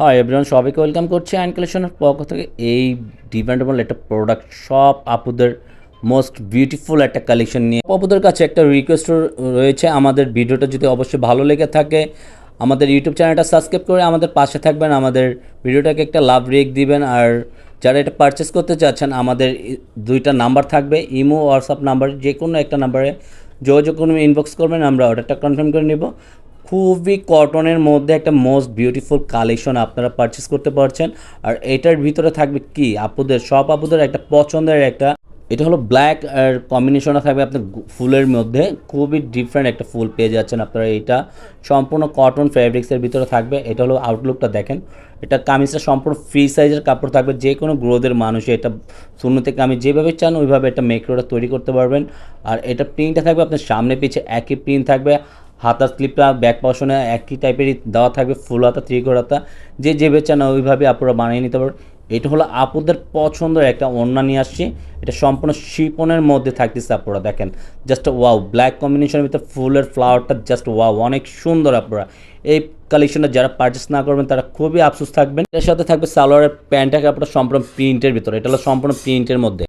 হয় এভরিওয়ান সবাইকে ওয়েলকাম করছি আইন কালেকশনের পক্ষ থেকে। এই ডিপেন্ডেবল একটা প্রোডাক্ট সব আপুদের মোস্ট বিউটিফুল একটা কালেকশন নিয়ে। আপুদের কাছে একটা রিকোয়েস্ট রয়েছে আমাদের ভিডিওটা যদি অবশ্যই ভালো লেগে থাকে, আমাদের ইউটিউব চ্যানেলটা সাবস্ক্রাইব করে আমাদের পাশে থাকবেন, আমাদের ভিডিওটাকে একটা লাভ রেক দিবেন, আর যারা এটা পারচেস করতে চাচ্ছেন, আমাদের দুইটা নাম্বার থাকবে, ইমো হোয়াটসঅ্যাপ নাম্বার যে কোনো একটা নাম্বারে যোগাযোগ করবেন ইনবক্স করবেন, আমরা অর্ডারটা কনফার্ম করে নেব। খুবই কটনের মধ্যে একটা মোস্ট বিউটিফুল কালেকশন আপনারা পারচেস করতে পারছেন। আর এটার ভিতরে থাকবে কি? আপুদের, সব আপুদের একটা পছন্দের একটা, এটা হলো ব্ল্যাক আর কম্বিনেশনে থাকবে আপনার ফুলের মধ্যে। খুবই ডিফারেন্ট একটা ফুল পেয়ে যাচ্ছেন আপনারা এটা। সম্পূর্ণ কটন ফ্যাব্রিক্সের ভিতরে থাকবে। এটা হলো আউটলুকটা দেখেন। এটা কামিজটা সম্পূর্ণ ফ্রি সাইজের কাপড় থাকবে। যে কোনো গ্রোদের মানুষ এটা শূন্য থেকে আমি যেভাবে চান, ওইভাবে এটা মেকরোটা তৈরি করতে পারবেন। আর এটা প্রিন্টটা থাকবে আপনার সামনে পিছে একই প্রিন্ট থাকবে। হাতার স্লিপটা ব্যাক পশনে একই টাইপেরই দেওয়া থাকবে ফুল হাতা, ত্রিকোণ হাতা। যে যেভাবে চান ওইভাবে আপনারা বানিয়ে নিতে পারবেন এটা হলো আপুদের পছন্দের একটা ওড়না নিয়ে আসছি। এটা সম্পূর্ণ শিপনের মধ্যে থাকতেছে আপনারা দেখেন। জাস্ট ওয়াও ব্ল্যাক কম্বিনেশনের ভিতরে ফুলের ফ্লাওয়ারটা জাস্ট ওয়াও অনেক সুন্দর আপনারা এই কালেকশনটা যারা পারচেস না করবেন, তারা খুবই আফসোস থাকবেন। এর সাথে থাকবে সালোয়ারের প্যান্টটাকে কাপড়টা সম্পূর্ণ প্রিন্টের ভিতরে। এটা হলো সম্পূর্ণ প্রিন্টের মধ্যে।